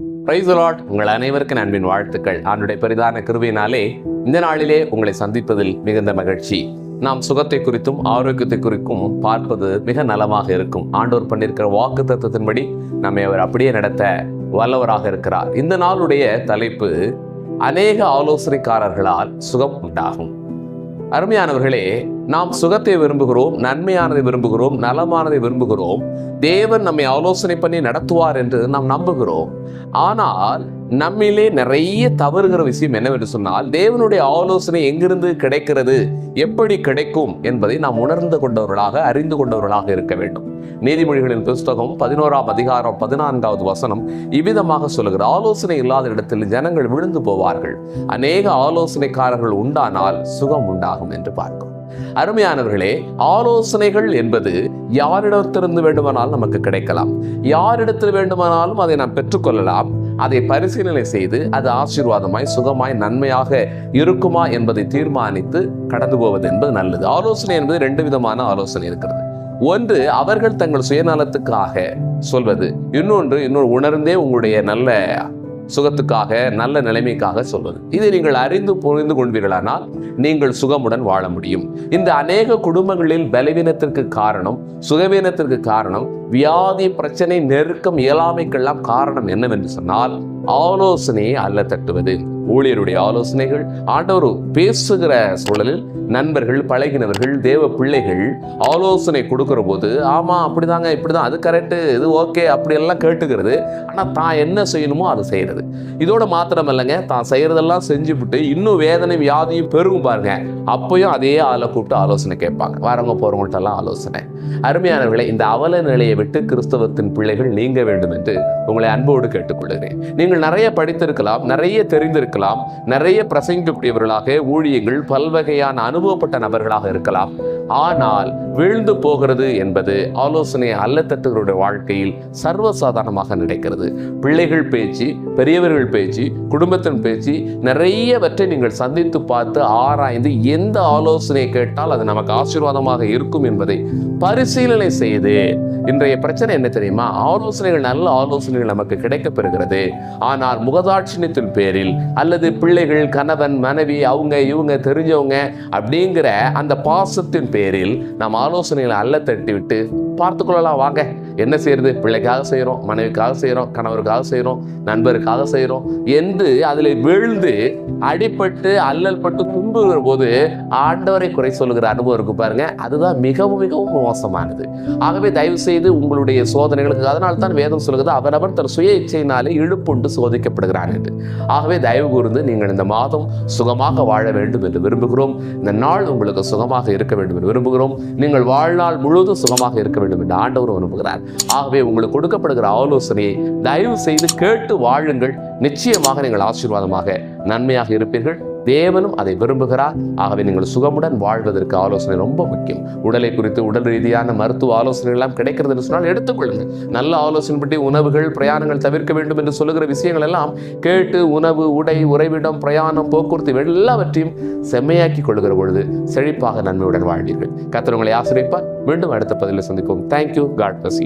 பிரைசலாட் உங்கள் அனைவருக்கும் அன்பின் வாழ்த்துக்கள். ஆண்டுடைய பெரிதான கிருவியினாலே இந்த நாளிலே உங்களை சந்திப்பதில் மிகுந்த மகிழ்ச்சி. நாம் சுகத்தை குறித்தும் ஆரோக்கியத்தை குறித்தும் பார்ப்பது மிக நலமாக இருக்கும். ஆண்டோர் பண்ணியிருக்கிற வாக்கு தத்துவத்தின்படி நம்மை அவர் அப்படியே நடத்த வல்லவராக இருக்கிறார். இந்த நாளுடைய தலைப்பு அநேக ஆலோசனைக்காரர்களால் சுகம் உண்டாகும். அருமையானவர்களே நாம் சுகத்தை விரும்புகிறோம் நன்மையானதை விரும்புகிறோம் நலமானதை விரும்புகிறோம். தேவன் நம்மை ஆலோசனை பண்ணி நடத்துவார் என்று நாம் நம்புகிறோம். ஆனால் நம்மிலே நிறைய தவறுகிற விஷயம் என்னவென்று சொன்னால் தேவனுடைய ஆலோசனை எங்கிருந்து கிடைக்கிறது எப்படி கிடைக்கும் என்பதை நாம் உணர்ந்து கொண்டவர்களாக அறிந்து கொண்டவர்களாக இருக்க வேண்டும். நீதிமொழிகளின் புஸ்தகம் பதினோராம் அதிகாரம் பதினான்காவது வசனம் இவ்விதமாக சொல்லுகிற ஆலோசனை இல்லாத இடத்தில் ஜனங்கள் விழுந்து போவார்கள். அநேக ஆலோசனைக்காரர்கள் உண்டானால் சுகம் உண்டாகும் என்று பார்க்கும் அருமையானவர்களே ஆலோசனைகள் என்பது யாரிடத்திலிருந்து வேண்டுமானாலும் நமக்கு கிடைக்கலாம். யாரிடத்தில் வேண்டுமானாலும் அதை நாம் பெற்றுக்கொள்ளலாம். அதை பரிசீலனை செய்து அது ஆசீர்வாதமாய் சுகமாய் நன்மையாக இருக்குமா என்பதை தீர்மானித்து கடந்து போவது என்பது நல்லது. ஆலோசனை என்பது ரெண்டு விதமான ஆலோசனை இருக்கிறது. ஒன்று அவர்கள் தங்கள் சுயநலத்துக்காக சொல்வது. இன்னொன்று இன்னொரு உணர்ந்தே உங்களுடைய நல்ல சுகத்துக்காக நல்ல நிலைமைக்காக சொல்வது. இதை நீங்கள் அறிந்து புரிந்து கொள்வீர்களானால் நீங்கள் சுகமுடன் வாழ முடியும். இந்த அநேக குடும்பங்களில் பலவீனத்திற்கு காரணம் சுகவீனத்திற்கு காரணம் வியாதி பிரச்சனை நெருக்கம் இயலாமைக்கெல்லாம் காரணம் என்னவென்று சொன்னால் ஆலோசனையை அல்ல தட்டுவது. ஊழியருடைய ஆலோசனைகள் ஆண்டவர் பேசுகிற சூழலில் நண்பர்கள் பழகினவர்கள் தேவ பிள்ளைகள் ஆலோசனை கொடுக்குற போது ஆமா அப்படிதாங்க இப்படிதான் அது கரெக்டு இது ஓகே அப்படியெல்லாம் கேட்டுக்கிறது. ஆனால் தான் என்ன செய்யணுமோ அதை செய்கிறது இதோட மாத்திரம் இல்லைங்க தான் செய்யறதெல்லாம் செஞ்சுவிட்டு இன்னும் வேதனை வியாதியும் பெருகும் பாருங்க. அப்பயும் அதே ஆளை கூப்பிட்டு ஆலோசனை கேட்பாங்க. வரவங்க போறவங்கள்ட்ட எல்லாம் ஆலோசனை. அருமையானவர்களை இந்த அவல நிலையை விட்டு கிறிஸ்தவத்தின் பிள்ளைகள் நீங்க வேண்டும் என்று உங்களை அன்போடு கேட்டுக்கொள்கிறேன். நீங்கள் நிறைய படித்திருக்கலாம் நிறைய தெரிந்திருக்கலாம். இருக்கலாம். நிறைய பிரசங்கிக்கக்கூடியவர்களாக ஊழியங்கள் பல்வகையான அனுபவப்பட்ட நபர்களாக இருக்கலாம். ஆனால் வீழ்ந்து போகிறது என்பது ஆலோசனை அல்லத்தட்டுகளுடைய வாழ்க்கையில் சர்வசாதாரணமாக நடக்கிறது பிள்ளைகள் பேச்சு பெரியவர்கள் பேச்சு குடும்பத்தின் பேச்சு நிறையவற்றை நீங்கள் சந்தித்து பார்த்து ஆராய்ந்து எந்த ஆலோசனை கேட்டால் அது நமக்கு ஆசீர்வாதமாக இருக்கும் என்பதை பரிசீலனை செய்து இன்றைய பிரச்சனை என்ன தெரியுமா? ஆலோசனைகள் நல்ல ஆலோசனைகள் நமக்கு கிடைக்கப்பெறுகிறது ஆனால் முகதாட்சியத்தின் பேரில் அல்லது பிள்ளைகள் கணவன் மனைவி அவங்க இவங்க தெரிஞ்சவங்க அப்படிங்கிற அந்த பாசத்தின் பேரில் நாம் ஆலோசனைகளை அல்ல தட்டி விட்டு பார்த்து கொள்ளலாம். வாங்க. என்ன செய்யறது? பிள்ளைக்காக செய்கிறோம் மனைவிக்காக செய்கிறோம் கணவருக்காக செய்கிறோம் நண்பருக்காக செய்கிறோம் என்று அதில் வீழ்ந்து அடிபட்டு அல்லல் பட்டு துன்புகிற போது ஆண்டவரை குறை சொல்லுகிற அனுபவம் இருக்கு பாருங்க. அதுதான் மிகவும் மிகவும் மோசமானது. ஆகவே தயவு செய்து உங்களுடைய சோதனைகளுக்கு அதனால தான் வேதம் சொல்லுகிறது அவரவர் தன் சுய இச்சையினாலே இழுப்புண்டு சோதிக்கப்படுகிறான் என்று. ஆகவே தயவு கூர்ந்து நீங்கள் இந்த மாதம் சுகமாக வாழ வேண்டும் என்று விரும்புகிறோம். இந்த நாள் உங்களுக்கு சுகமாக இருக்க வேண்டும் என்று விரும்புகிறோம். நீங்கள் வாழ்நாள் முழுவதும் சுகமாக இருக்க வேண்டும் என்று ஆண்டவர் விரும்புகிறார். ஆகவே உங்களுக்கு கொடுக்கப்படுகிற ஆலோசனையை தயவு செய்து கேட்டு வாழுங்கள். நிச்சயமாக நீங்கள் ஆசீர்வாதமாக நன்மையாக இருப்பீர்கள். தேவனும் அதை விரும்புகிறார். ஆகவே நீங்கள் சுகமுடன் வாழ்வதற்கு ஆலோசனை ரொம்ப முக்கியம். உடலை குறித்து உடல் ரீதியான மருத்துவ ஆலோசனைகள் எல்லாம் கிடைக்கிறது என்று சொன்னால் எடுத்துக்கொள்ளுங்கள். நல்ல ஆலோசனைப்படி உணவுகள் பிரயாணங்கள் தவிர்க்க வேண்டும் என்று சொல்லுகிற விஷயங்கள் எல்லாம் கேட்டு உணவு உடை உறைவிடம் பிரயாணம் போக்குவரத்து எல்லாவற்றையும் செம்மையாக்கி கொள்கிற பொழுது செழிப்பாக நன்மையுடன் வாழ்வீர்கள். கத்தர் ஆசிரியப்பார் மீண்டும் அடுத்த பதிலில் சந்திப்போம். Thank you God bless